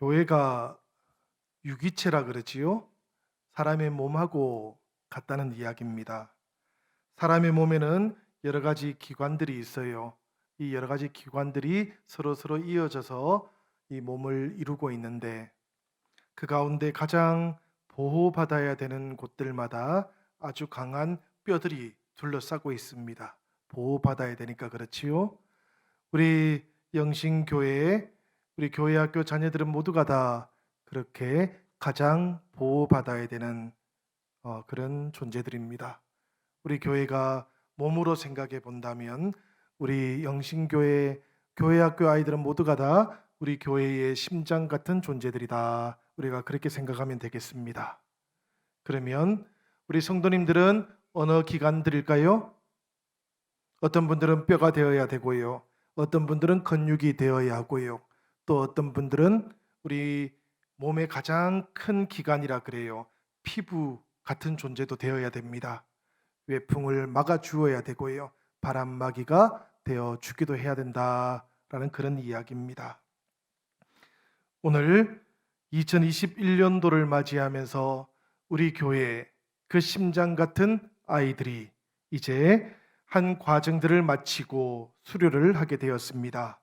교회가 유기체라 그러지요. 사람의 몸하고 같다는 이야기입니다. 사람의 몸에는 여러 가지 기관들이 있어요. 이 여러 가지 기관들이 서로 서로 이어져서 이 몸을 이루고 있는데 그 가운데 가장 보호받아야 되는 곳들마다 아주 강한 뼈들이 둘러싸고 있습니다. 보호받아야 되니까 그렇지요. 우리 영신교회에 우리 교회 학교 자녀들은 모두가 다 그렇게 가장 보호받아야 되는 어, 그런 존재들입니다. 우리 교회가 몸으로 생각해 본다면 우리 영신교회 교회 학교 아이들은 모두가 다 우리 교회의 심장 같은 존재들이다. 우리가 그렇게 생각하면 되겠습니다. 그러면 우리 성도님들은 어느 기관들일까요? 어떤 분들은 뼈가 되어야 되고요. 어떤 분들은 근육이 되어야 하고요. 또 어떤 분들은 우리 몸의 가장 큰 기관이라 그래요. 피부 같은 존재도 되어야 됩니다. 외풍을 막아 주어야 되고요. 바람막이가 되어 주기도 해야 된다라는 그런 이야기입니다. 오늘 2021년도를 맞이하면서 우리 교회 그 심장 같은 아이들이 이제 한 과정들을 마치고 수료를 하게 되었습니다.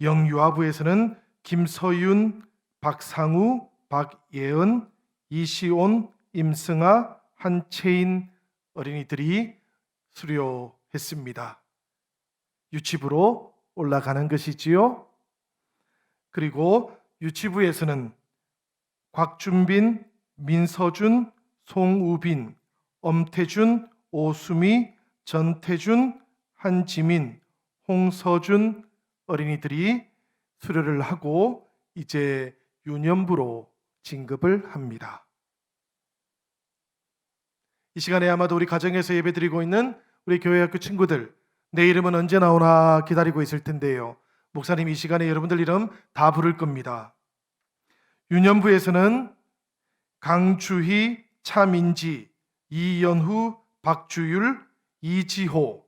영유아부에서는 김서윤, 박상우, 박예은, 이시온, 임승아, 한채인 어린이들이 수료했습니다. 유치부로 올라가는 것이지요. 그리고 유치부에서는 곽준빈, 민서준, 송우빈, 엄태준, 오수미, 전태준, 한지민, 홍서준 어린이들이 수료를 하고 이제 유년부로 진급을 합니다. 이 시간에 아마도 우리 가정에서 예배드리고 있는 우리 교회 학교 친구들 내 이름은 언제 나오나 기다리고 있을 텐데요. 목사님 이 시간에 여러분들 이름 다 부를 겁니다. 유년부에서는 강주희, 차민지, 이연후, 박주율, 이지호,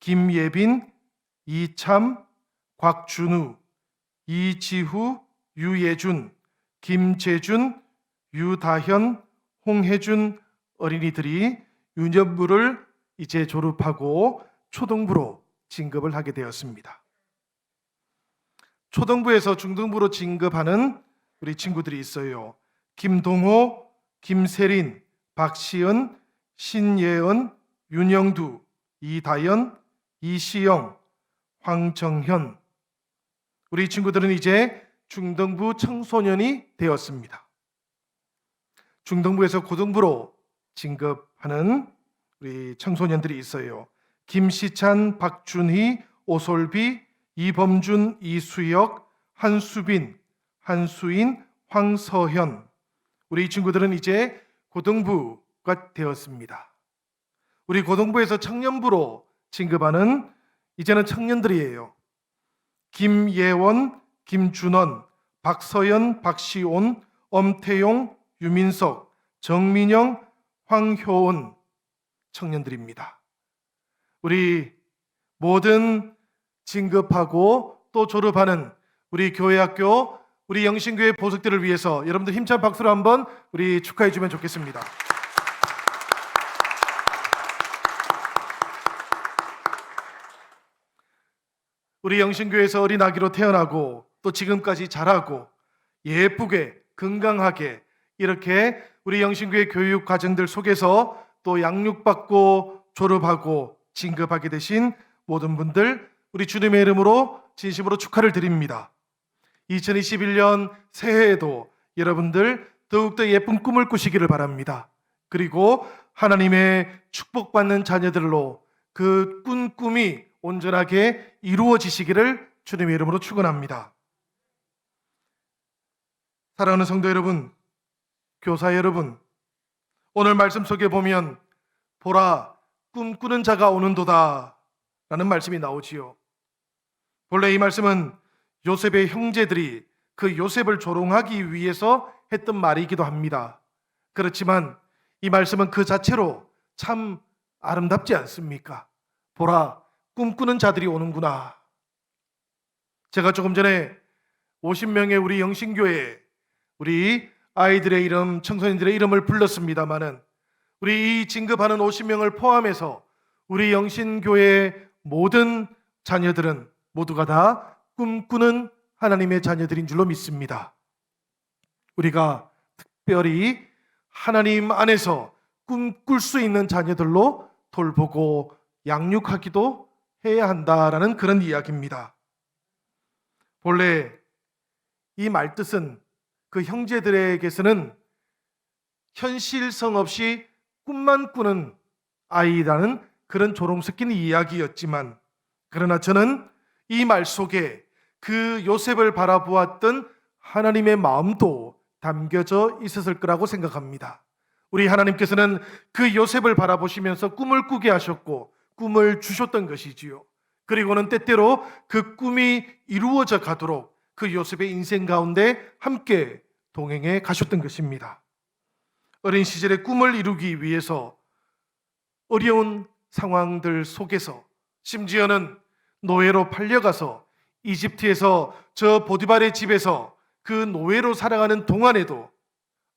김예빈, 이참, 곽준우, 이지후, 유예준, 김재준, 유다현, 홍혜준 어린이들이 유년부를 이제 졸업하고 초등부로 진급을 하게 되었습니다. 초등부에서 중등부로 진급하는 우리 친구들이 있어요. 김동호, 김세린, 박시은, 신예은, 윤영두, 이다연, 이시영, 황정현. 우리 친구들은 이제 중등부 청소년이 되었습니다. 중등부에서 고등부로 진급하는 우리 청소년들이 있어요. 김시찬, 박준희, 오솔비, 이범준, 이수혁, 한수빈, 한수인, 황서현. 우리 친구들은 이제 고등부가 되었습니다. 우리 고등부에서 청년부로 진급하는 이제는 청년들이에요. 김예원, 김준원, 박서연, 박시온, 엄태용, 유민석, 정민영, 황효은 청년들입니다. 우리 모든 진급하고 또 졸업하는 우리 교회 학교 우리 영신교회 보석들을 위해서 여러분들 힘찬 박수로 한번 우리 축하해 주면 좋겠습니다. 우리 영신교회에서 어린 아기로 태어나고 또 지금까지 자라고 예쁘게 건강하게 이렇게 우리 영신교회 교육 과정들 속에서 또 양육받고 졸업하고 진급하게 되신 모든 분들 우리 주님의 이름으로 진심으로 축하를 드립니다. 2021년 새해에도 여러분들 더욱더 예쁜 꿈을 꾸시기를 바랍니다. 그리고 하나님의 축복받는 자녀들로 그 꾼 꿈이 온전하게 이루어지시기를 주님의 이름으로 축원합니다. 사랑하는 성도 여러분, 교사 여러분, 오늘 말씀 속에 보면 보라 꿈꾸는 자가 오는도다 라는 말씀이 나오지요. 본래 이 말씀은 요셉의 형제들이 그 요셉을 조롱하기 위해서 했던 말이기도 합니다. 그렇지만 이 말씀은 그 자체로 참 아름답지 않습니까? 보라 꿈꾸는 자들이 오는구나. 제가 조금 전에 50명의 우리 영신교회 우리 아이들의 이름, 청소년들의 이름을 불렀습니다마는 우리 이 진급하는 50명을 포함해서 우리 영신교회의 모든 자녀들은 모두가 다 꿈꾸는 하나님의 자녀들인 줄로 믿습니다. 우리가 특별히 하나님 안에서 꿈꿀 수 있는 자녀들로 돌보고 양육하기도 해야 한다라는 그런 이야기입니다. 본래 이 말뜻은 그 형제들에게서는 현실성 없이 꿈만 꾸는 아이라는 그런 조롱 섞인 이야기였지만 그러나 저는 이 말 속에 그 요셉을 바라보았던 하나님의 마음도 담겨져 있었을 거라고 생각합니다. 우리 하나님께서는 그 요셉을 바라보시면서 꿈을 꾸게 하셨고 꿈을 주셨던 것이지요. 그리고는 때때로 그 꿈이 이루어져 가도록 그 요셉의 인생 가운데 함께 동행해 가셨던 것입니다. 어린 시절의 꿈을 이루기 위해서 어려운 상황들 속에서 심지어는 노예로 팔려가서 이집트에서 저 보디발의 집에서 그 노예로 살아가는 동안에도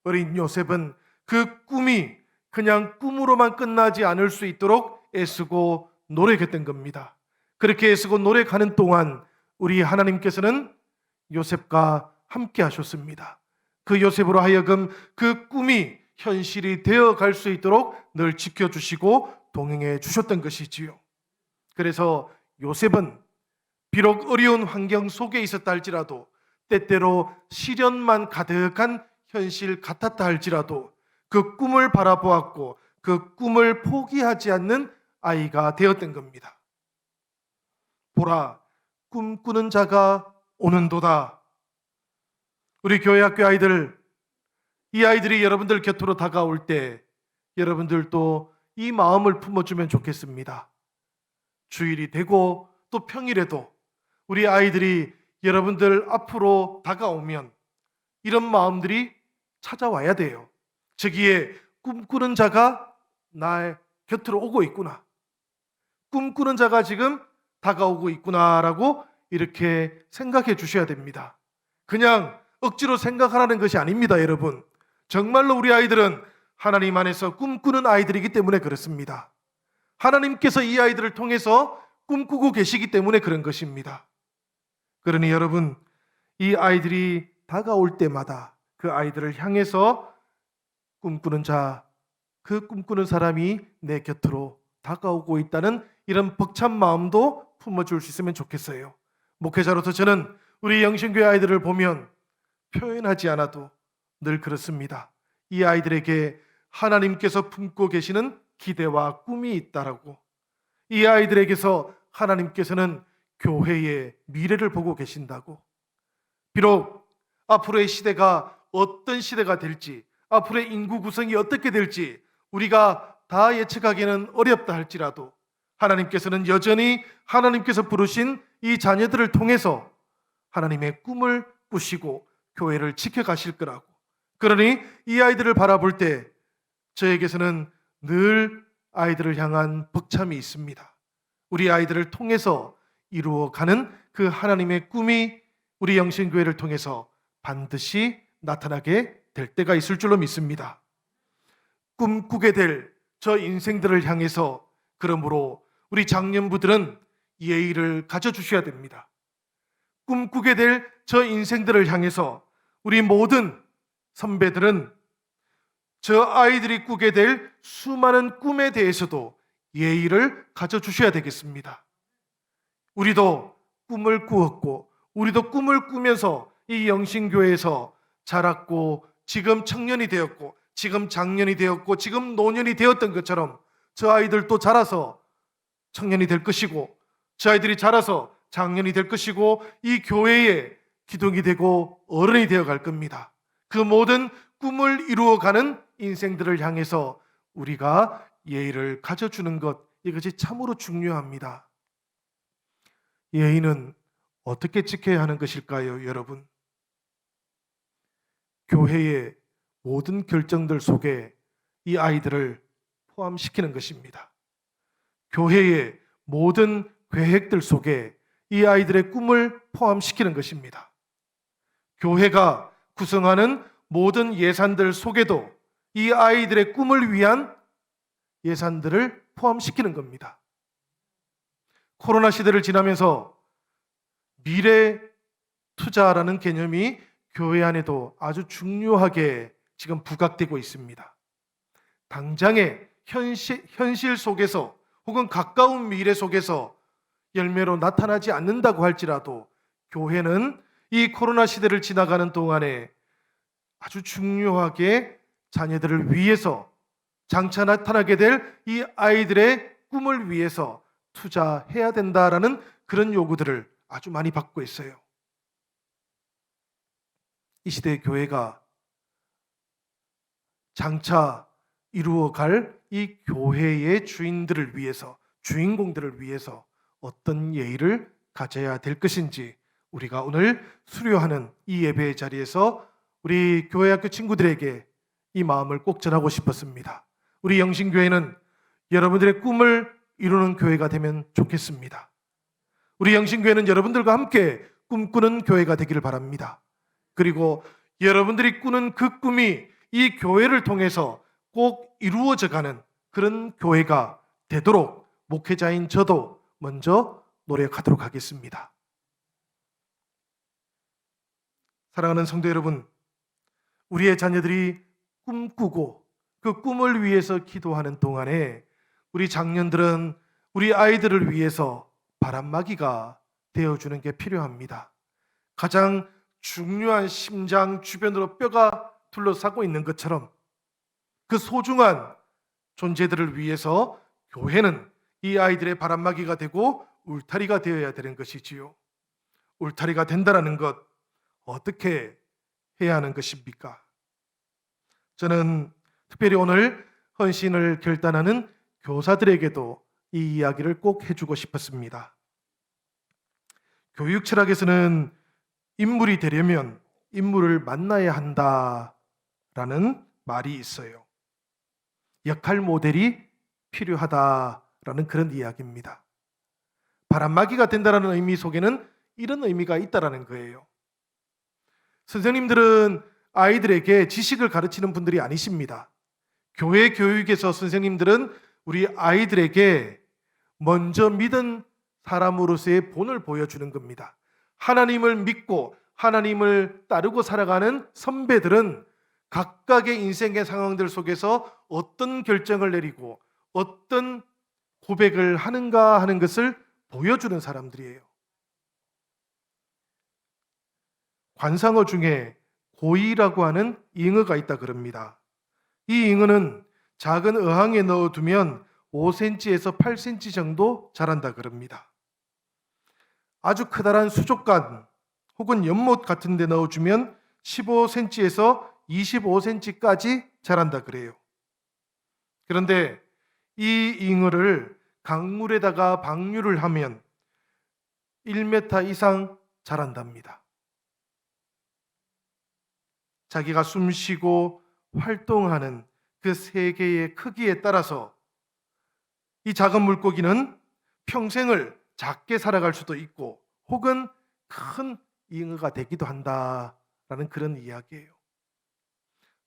어린 요셉은 그 꿈이 그냥 꿈으로만 끝나지 않을 수 있도록 애쓰고 노력했던 겁니다. 그렇게 애쓰고 노력하는 동안 우리 하나님께서는 요셉과 함께 하셨습니다. 그 요셉으로 하여금 그 꿈이 현실이 되어 갈 수 있도록 늘 지켜주시고 동행해 주셨던 것이지요. 그래서 요셉은 비록 어려운 환경 속에 있었다 할지라도 때때로 시련만 가득한 현실 같았다 할지라도 그 꿈을 바라보았고 그 꿈을 포기하지 않는 아이가 되었던 겁니다. 보라, 꿈꾸는 자가 오는도다. 우리 교회 학교 아이들, 이 아이들이 여러분들 곁으로 다가올 때 여러분들도 이 마음을 품어주면 좋겠습니다. 주일이 되고 또 평일에도 우리 아이들이 여러분들 앞으로 다가오면 이런 마음들이 찾아와야 돼요. 저기에 꿈꾸는 자가 나의 곁으로 오고 있구나. 꿈꾸는 자가 지금 다가오고 있구나라고 이렇게 생각해 주셔야 됩니다. 그냥 억지로 생각하라는 것이 아닙니다, 여러분. 정말로 우리 아이들은 하나님 안에서 꿈꾸는 아이들이기 때문에 그렇습니다. 하나님께서 이 아이들을 통해서 꿈꾸고 계시기 때문에 그런 것입니다. 그러니 여러분, 이 아이들이 다가올 때마다 그 아이들을 향해서 꿈꾸는 자, 그 꿈꾸는 사람이 내 곁으로 다가오고 있다는 이런 벅찬 마음도 품어줄 수 있으면 좋겠어요. 목회자로서 저는 우리 영신교회 아이들을 보면 표현하지 않아도 늘 그렇습니다. 이 아이들에게 하나님께서 품고 계시는 기대와 꿈이 있다라고. 이 아이들에게서 하나님께서는 교회의 미래를 보고 계신다고. 비록 앞으로의 시대가 어떤 시대가 될지, 앞으로의 인구 구성이 어떻게 될지 우리가 다 예측하기는 어렵다 할지라도 하나님께서는 여전히 하나님께서 부르신 이 자녀들을 통해서 하나님의 꿈을 꾸시고 교회를 지켜가실 거라고. 그러니 이 아이들을 바라볼 때 저에게서는 늘 아이들을 향한 벅참이 있습니다. 우리 아이들을 통해서 이루어가는 그 하나님의 꿈이 우리 영신교회를 통해서 반드시 나타나게 될 때가 있을 줄로 믿습니다. 꿈꾸게 될 저 인생들을 향해서 그러므로 우리 장년부들은 예의를 가져주셔야 됩니다. 꿈꾸게 될 저 인생들을 향해서 우리 모든 선배들은 저 아이들이 꾸게 될 수많은 꿈에 대해서도 예의를 가져주셔야 되겠습니다. 우리도 꿈을 꾸었고, 우리도 꿈을 꾸면서 이 영신교회에서 자랐고, 지금 청년이 되었고, 지금 장년이 되었고, 지금 노년이 되었던 것처럼 저 아이들도 자라서 청년이 될 것이고, 저 아이들이 자라서 장년이 될 것이고, 이 교회의 기둥이 되고 어른이 되어 갈 겁니다. 그 모든 꿈을 이루어가는 인생들을 향해서 우리가 예의를 가져주는 것, 이것이 참으로 중요합니다. 예의는 어떻게 지켜야 하는 것일까요, 여러분? 교회의 모든 결정들 속에 이 아이들을 포함시키는 것입니다. 교회의 모든 계획들 속에 이 아이들의 꿈을 포함시키는 것입니다. 교회가 구성하는 모든 예산들 속에도 이 아이들의 꿈을 위한 예산들을 포함시키는 겁니다. 코로나 시대를 지나면서 미래 투자라는 개념이 교회 안에도 아주 중요하게 지금 부각되고 있습니다. 당장의 현실, 현실 속에서 혹은 가까운 미래 속에서 열매로 나타나지 않는다고 할지라도 교회는 이 코로나 시대를 지나가는 동안에 아주 중요하게 자녀들을 위해서 장차 나타나게 될 이 아이들의 꿈을 위해서 투자해야 된다라는 그런 요구들을 아주 많이 받고 있어요. 이 시대의 교회가 장차 이루어갈 이 교회의 주인들을 위해서 주인공들을 위해서 어떤 예의를 가져야 될 것인지 우리가 오늘 수료하는 이 예배의 자리에서 우리 교회 학교 친구들에게 이 마음을 꼭 전하고 싶었습니다. 우리 영신교회는 여러분들의 꿈을 이루는 교회가 되면 좋겠습니다. 우리 영신교회는 여러분들과 함께 꿈꾸는 교회가 되기를 바랍니다. 그리고 여러분들이 꾸는 그 꿈이 이 교회를 통해서 꼭 이루어져 가는 그런 교회가 되도록 목회자인 저도 먼저 노력하도록 하겠습니다. 사랑하는 성도 여러분, 우리의 자녀들이 꿈꾸고 그 꿈을 위해서 기도하는 동안에 우리 장년들은 우리 아이들을 위해서 바람막이가 되어주는 게 필요합니다. 가장 중요한 심장 주변으로 뼈가 둘러싸고 있는 것처럼 그 소중한 존재들을 위해서 교회는 이 아이들의 바람막이가 되고 울타리가 되어야 되는 것이지요. 울타리가 된다라는 것 어떻게 해야 하는 것입니까? 저는 특별히 오늘 헌신을 결단하는 교사들에게도 이 이야기를 꼭 해주고 싶었습니다. 교육 철학에서는 인물이 되려면 인물을 만나야 한다라는 말이 있어요. 역할 모델이 필요하다라는 그런 이야기입니다. 바람막이가 된다라는 의미 속에는 이런 의미가 있다라는 거예요. 선생님들은 아이들에게 지식을 가르치는 분들이 아니십니다. 교회 교육에서 선생님들은 우리 아이들에게 먼저 믿은 사람으로서의 본을 보여주는 겁니다. 하나님을 믿고 하나님을 따르고 살아가는 선배들은 각각의 인생의 상황들 속에서 어떤 결정을 내리고 어떤 고백을 하는가 하는 것을 보여주는 사람들이에요. 관상어 중에 고이라고 하는 잉어가 있다 그럽니다. 이 잉어는 작은 어항에 넣어두면 5cm에서 8cm 정도 자란다 그럽니다. 아주 크다란 수족관 혹은 연못 같은 데 넣어주면 15cm에서 25cm까지 자란다 그래요. 그런데 이 잉어를 강물에다가 방류를 하면 1m 이상 자란답니다. 자기가 숨쉬고 활동하는 그 세계의 크기에 따라서 이 작은 물고기는 평생을 작게 살아갈 수도 있고 혹은 큰 잉어가 되기도 한다라는 그런 이야기예요.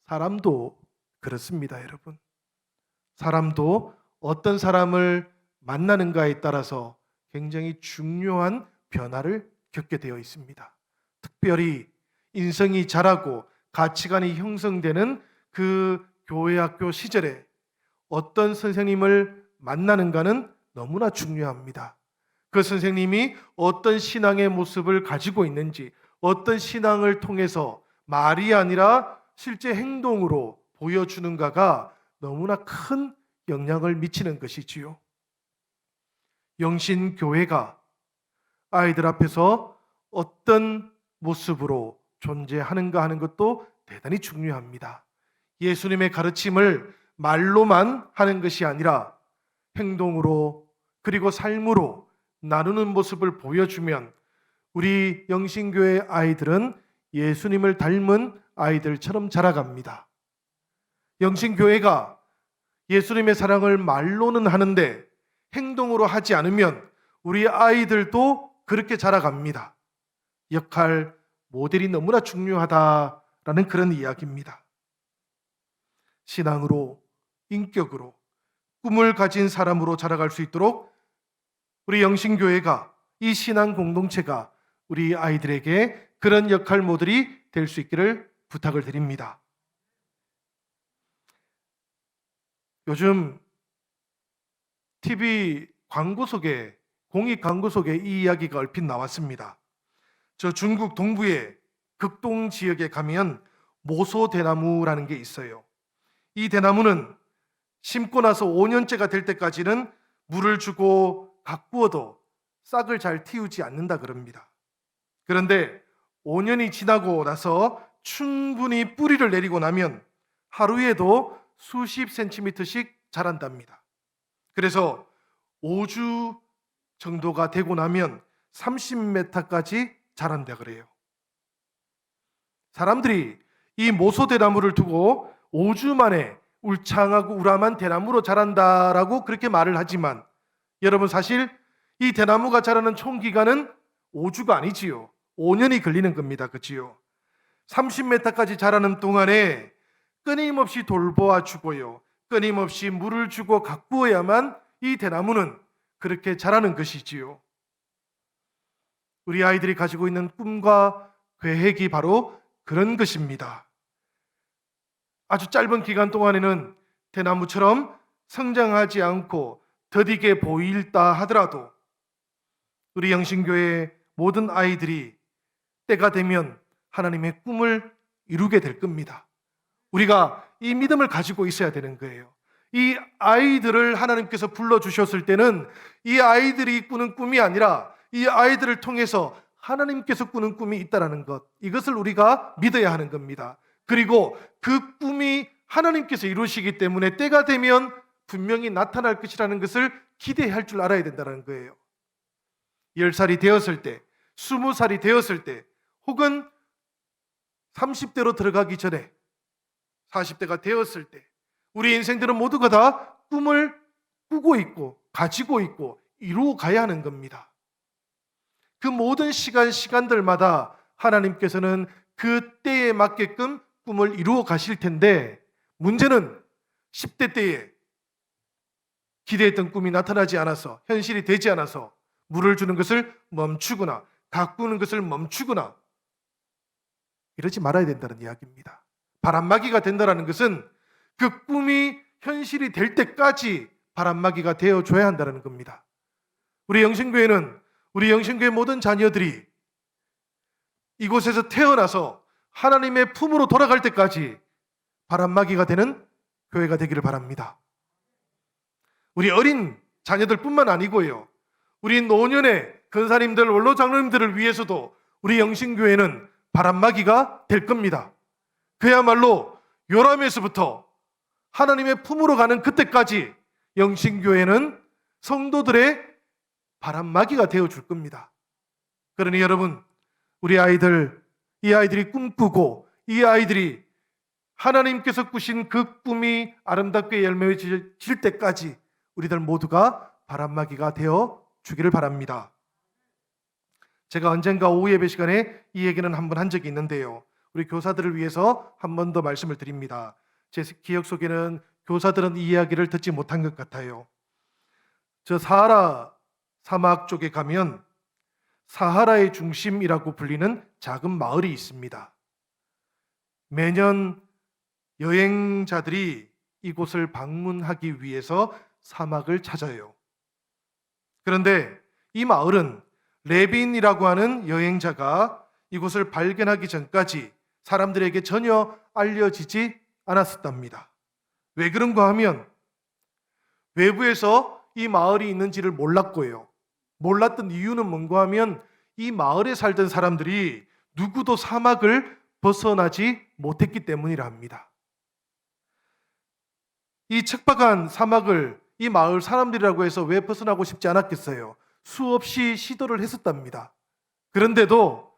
사람도 그렇습니다, 여러분. 사람도 어떤 사람을 만나는가에 따라서 굉장히 중요한 변화를 겪게 되어 있습니다. 특별히 인성이 자라고 가치관이 형성되는 그 교회 학교 시절에 어떤 선생님을 만나는가는 너무나 중요합니다. 그 선생님이 어떤 신앙의 모습을 가지고 있는지, 어떤 신앙을 통해서 말이 아니라 실제 행동으로 보여주는가가 너무나 큰 영향을 미치는 것이지요. 영신교회가 아이들 앞에서 어떤 모습으로 존재하는가 하는 것도 대단히 중요합니다. 예수님의 가르침을 말로만 하는 것이 아니라 행동으로 그리고 삶으로 나누는 모습을 보여주면 우리 영신교회 아이들은 예수님을 닮은 아이들처럼 자라갑니다. 영신교회가 예수님의 사랑을 말로는 하는데 행동으로 하지 않으면 우리 아이들도 그렇게 자라갑니다. 역할 모델이 너무나 중요하다라는 그런 이야기입니다. 신앙으로, 인격으로, 꿈을 가진 사람으로 자라갈 수 있도록 우리 영신교회가 이 신앙 공동체가 우리 아이들에게 그런 역할 모델이 될 수 있기를 부탁을 드립니다. 요즘 TV 광고 속에 공익 광고 속에 이 이야기가 얼핏 나왔습니다. 저 중국 동부의 극동 지역에 가면 모소 대나무라는 게 있어요. 이 대나무는 심고 나서 5년째가 될 때까지는 물을 주고 가꾸어도 싹을 잘 틔우지 않는다 그럽니다. 그런데 5년이 지나고 나서 충분히 뿌리를 내리고 나면 하루에도 수십 센티미터씩 자란답니다. 그래서 5주 정도가 되고 나면 30m까지 자란다 그래요. 사람들이 이 모소 대나무를 두고 5주 만에 울창하고 우람한 대나무로 자란다라고 그렇게 말을 하지만 여러분 사실 이 대나무가 자라는 총 기간은 5주가 아니지요. 5년이 걸리는 겁니다. 그지요? 30m까지 자라는 동안에 끊임없이 돌보아 주고요. 끊임없이 물을 주고 가꾸어야만 이 대나무는 그렇게 자라는 것이지요. 우리 아이들이 가지고 있는 꿈과 계획이 바로 그런 것입니다. 아주 짧은 기간 동안에는 대나무처럼 성장하지 않고 더디게 보일다 하더라도 우리 영신교회 모든 아이들이 때가 되면 하나님의 꿈을 이루게 될 겁니다. 우리가 이 믿음을 가지고 있어야 되는 거예요. 이 아이들을 하나님께서 불러주셨을 때는 이 아이들이 꾸는 꿈이 아니라 이 아이들을 통해서 하나님께서 꾸는 꿈이 있다라는 것. 이것을 우리가 믿어야 하는 겁니다. 그리고 그 꿈이 하나님께서 이루시기 때문에 때가 되면 분명히 나타날 것이라는 것을 기대할 줄 알아야 된다는 거예요. 10살이 되었을 때, 20살이 되었을 때, 혹은 30대로 들어가기 전에 40대가 되었을 때 우리 인생들은 모두가 다 꿈을 꾸고 있고 가지고 있고 이루어 가야 하는 겁니다. 그 모든 시간 시간들마다 하나님께서는 그 때에 맞게끔 꿈을 이루어 가실 텐데 문제는 10대 때에 기대했던 꿈이 나타나지 않아서 현실이 되지 않아서 물을 주는 것을 멈추거나 가꾸는 것을 멈추거나 이러지 말아야 된다는 이야기입니다. 바람막이가 된다는 것은 그 꿈이 현실이 될 때까지 바람막이가 되어 줘야 한다는 겁니다. 우리 영신교회는 우리 영신교회 모든 자녀들이 이곳에서 태어나서 하나님의 품으로 돌아갈 때까지 바람막이가 되는 교회가 되기를 바랍니다. 우리 어린 자녀들뿐만 아니고요. 우리 노년의 근사님들, 원로 장로님들을 위해서도 우리 영신교회는 바람막이가 될 겁니다. 그야말로 요람에서부터 하나님의 품으로 가는 그때까지 영신교회는 성도들의 바람막이가 되어 줄 겁니다. 그러니 여러분, 우리 아이들, 이 아이들이 꿈꾸고 이 아이들이 하나님께서 꾸신 그 꿈이 아름답게 열매질 때까지 우리들 모두가 바람막이가 되어 주기를 바랍니다. 제가 언젠가 오후 예배 시간에 이 얘기는 한 번 한 적이 있는데요. 우리 교사들을 위해서 한 번 더 말씀을 드립니다. 제 기억 속에는 교사들은 이 이야기를 듣지 못한 것 같아요. 저 사하라 사막 쪽에 가면 사하라의 중심이라고 불리는 작은 마을이 있습니다. 매년 여행자들이 이곳을 방문하기 위해서 사막을 찾아요. 그런데 이 마을은 레빈이라고 하는 여행자가 이곳을 발견하기 전까지 사람들에게 전혀 알려지지 않았었답니다. 왜 그런가 하면 외부에서 이 마을이 있는지를 몰랐고요. 몰랐던 이유는 뭔가 하면 이 마을에 살던 사람들이 누구도 사막을 벗어나지 못했기 때문이라 합니다. 이 척박한 사막을 이 마을 사람들이라고 해서 왜 벗어나고 싶지 않았겠어요? 수없이 시도를 했었답니다. 그런데도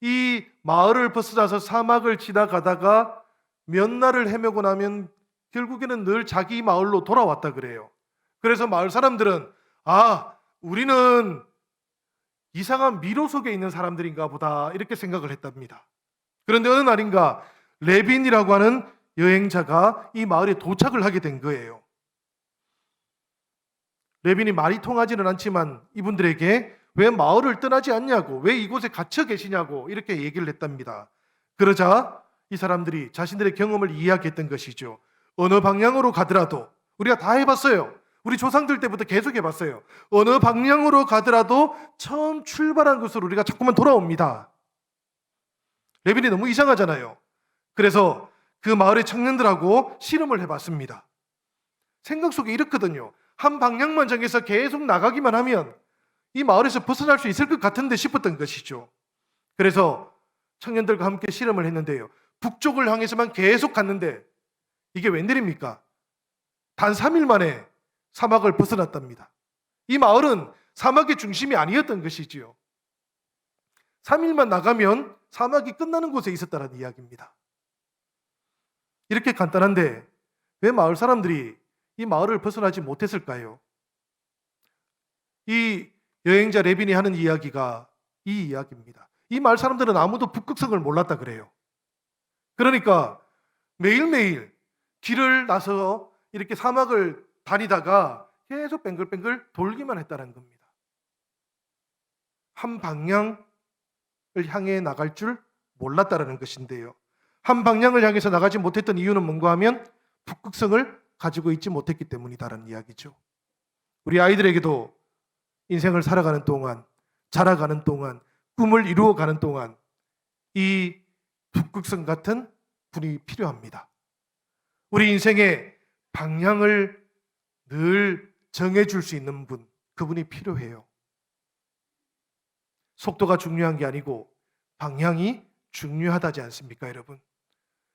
이 마을을 벗어나서 사막을 지나가다가 몇 날을 헤매고 나면 결국에는 늘 자기 마을로 돌아왔다 그래요. 그래서 마을 사람들은 아, 우리는 이상한 미로 속에 있는 사람들인가 보다 이렇게 생각을 했답니다. 그런데 어느 날인가 레빈이라고 하는 여행자가 이 마을에 도착을 하게 된 거예요. 레빈이 말이 통하지는 않지만 이분들에게 왜 마을을 떠나지 않냐고, 왜 이곳에 갇혀 계시냐고 이렇게 얘기를 했답니다. 그러자 이 사람들이 자신들의 경험을 이야기했던 것이죠. 어느 방향으로 가더라도 우리가 다 해봤어요. 우리 조상들 때부터 계속 해봤어요. 어느 방향으로 가더라도 처음 출발한 곳으로 우리가 자꾸만 돌아옵니다. 레빈이 너무 이상하잖아요. 그래서 그 마을의 청년들하고 실험을 해봤습니다. 생각 속에 이렇거든요. 한 방향만 정해서 계속 나가기만 하면 이 마을에서 벗어날 수 있을 것 같은데 싶었던 것이죠. 그래서 청년들과 함께 실험을 했는데요. 북쪽을 향해서만 계속 갔는데 이게 웬일입니까? 단 3일 만에 사막을 벗어났답니다. 이 마을은 사막의 중심이 아니었던 것이지요. 3일만 나가면 사막이 끝나는 곳에 있었다는 이야기입니다. 이렇게 간단한데 왜 마을 사람들이 이 마을을 벗어나지 못했을까요? 이 여행자 레빈이 하는 이야기가 이 이야기입니다. 이 마을 사람들은 아무도 북극성을 몰랐다 그래요. 그러니까 매일매일 길을 나서 이렇게 사막을 다니다가 계속 뱅글뱅글 돌기만 했다는 겁니다. 한 방향을 향해 나갈 줄 몰랐다라는 것인데요. 한 방향을 향해서 나가지 못했던 이유는 뭔가 하면 북극성을 가지고 있지 못했기 때문이다라는 이야기죠. 우리 아이들에게도 인생을 살아가는 동안, 자라가는 동안, 꿈을 이루어가는 동안 이 북극성 같은 분이 필요합니다. 우리 인생의 방향을 늘 정해줄 수 있는 분, 그분이 필요해요. 속도가 중요한 게 아니고 방향이 중요하다지 않습니까, 여러분?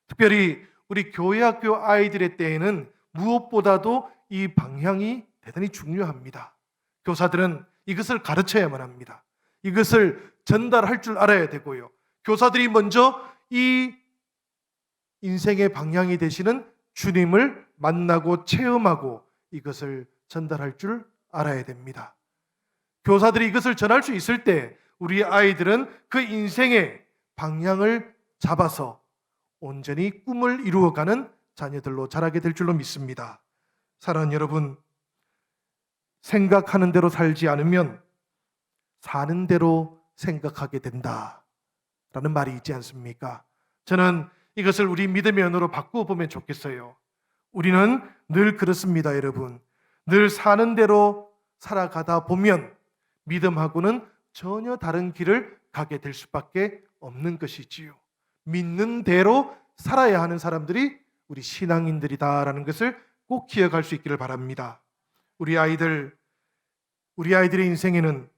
특별히 우리 교회 학교 아이들의 때에는 무엇보다도 이 방향이 대단히 중요합니다. 교사들은 이것을 가르쳐야만 합니다. 이것을 전달할 줄 알아야 되고요. 교사들이 먼저 이 인생의 방향이 되시는 주님을 만나고 체험하고 이것을 전달할 줄 알아야 됩니다. 교사들이 이것을 전할 수 있을 때 우리 아이들은 그 인생의 방향을 잡아서 온전히 꿈을 이루어가는 자녀들로 자라게 될 줄로 믿습니다. 사랑하는 여러분, 생각하는 대로 살지 않으면 사는 대로 생각하게 된다. 라는 말이 있지 않습니까? 저는 이것을 우리 믿음의 언어로 바꾸어 보면 좋겠어요. 우리는 늘 그렇습니다, 여러분. 늘 사는 대로 살아가다 보면 믿음하고는 전혀 다른 길을 가게 될 수밖에 없는 것이지요. 믿는 대로 살아야 하는 사람들이 우리 신앙인들이다라는 것을 꼭 기억할 수 있기를 바랍니다. 우리 아이들, 우리 아이들의 인생에는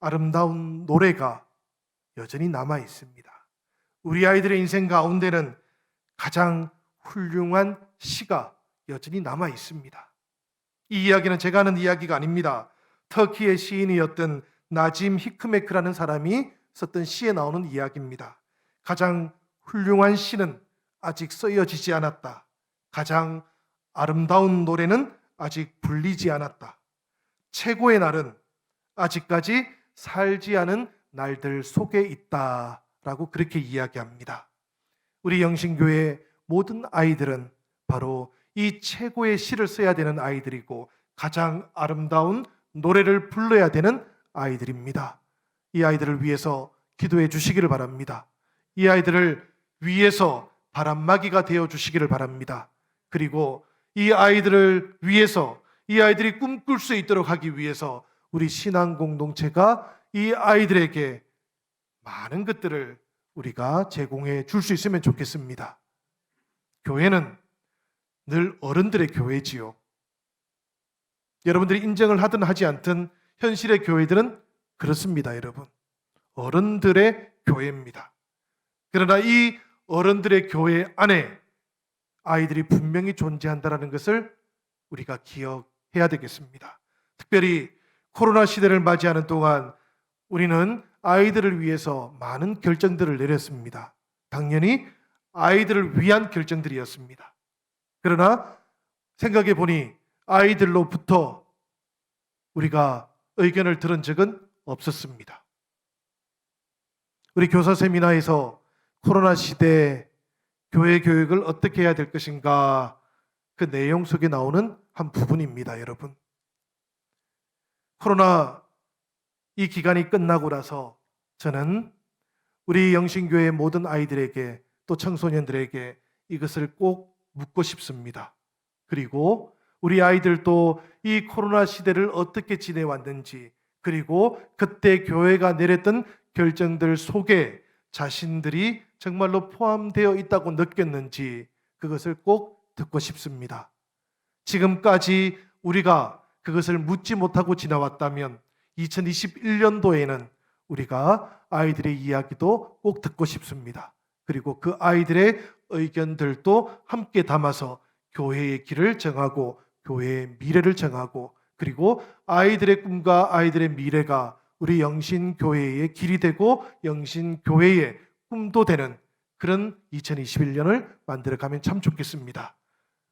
아름다운 노래가 여전히 남아 있습니다. 우리 아이들의 인생 가운데는 가장 훌륭한 시가 여전히 남아 있습니다. 이 이야기는 제가 하는 이야기가 아닙니다. 터키의 시인이었던 나짐 히크메크라는 사람이 썼던 시에 나오는 이야기입니다. 가장 훌륭한 시는 아직 쓰여지지 않았다. 가장 아름다운 노래는 아직 불리지 않았다. 최고의 날은 아직까지 살지 않은 날들 속에 있다. 라고 그렇게 이야기합니다. 우리 영신교회 모든 아이들은 바로 이 최고의 시를 써야 되는 아이들이고 가장 아름다운 노래를 불러야 되는 아이들입니다. 이 아이들을 위해서 기도해 주시기를 바랍니다. 이 아이들을 위해서 바람막이가 되어 주시기를 바랍니다. 그리고 이 아이들을 위해서 이 아이들이 꿈꿀 수 있도록 하기 위해서 우리 신앙 공동체가 이 아이들에게 많은 것들을 우리가 제공해 줄 수 있으면 좋겠습니다. 교회는 늘 어른들의 교회지요. 여러분들이 인정을 하든 하지 않든 현실의 교회들은 그렇습니다, 여러분. 어른들의 교회입니다. 그러나 이 어른들의 교회 안에 아이들이 분명히 존재한다는 것을 우리가 기억해야 되겠습니다. 특별히 코로나 시대를 맞이하는 동안 우리는 아이들을 위해서 많은 결정들을 내렸습니다. 당연히 아이들을 위한 결정들이었습니다. 그러나 생각해 보니 아이들로부터 우리가 의견을 들은 적은 없었습니다. 우리 교사 세미나에서 코로나 시대 교회 교육을 어떻게 해야 될 것인가 그 내용 속에 나오는 한 부분입니다, 여러분. 코로나 이 기간이 끝나고 나서 저는 우리 영신교회 모든 아이들에게 또 청소년들에게 이것을 꼭 묻고 싶습니다. 그리고 우리 아이들도 이 코로나 시대를 어떻게 지내왔는지 그리고 그때 교회가 내렸던 결정들 속에 자신들이 정말로 포함되어 있다고 느꼈는지 그것을 꼭 듣고 싶습니다. 지금까지 우리가 그것을 묻지 못하고 지나왔다면 2021년도에는 우리가 아이들의 이야기도 꼭 듣고 싶습니다. 그리고 그 아이들의 의견들도 함께 담아서 교회의 길을 정하고 교회의 미래를 정하고 그리고 아이들의 꿈과 아이들의 미래가 우리 영신 교회의 길이 되고 영신 교회의 꿈도 되는 그런 2021년을 만들어 가면 참 좋겠습니다.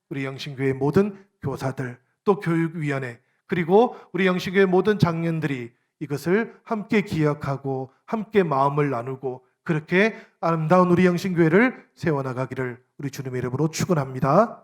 우리 영신교회 모든 교사들 또 교육위원회 그리고 우리 영신교회 모든 장년들이 이것을 함께 기억하고 함께 마음을 나누고 그렇게 아름다운 우리 영신교회를 세워나가기를 우리 주님의 이름으로 축원합니다.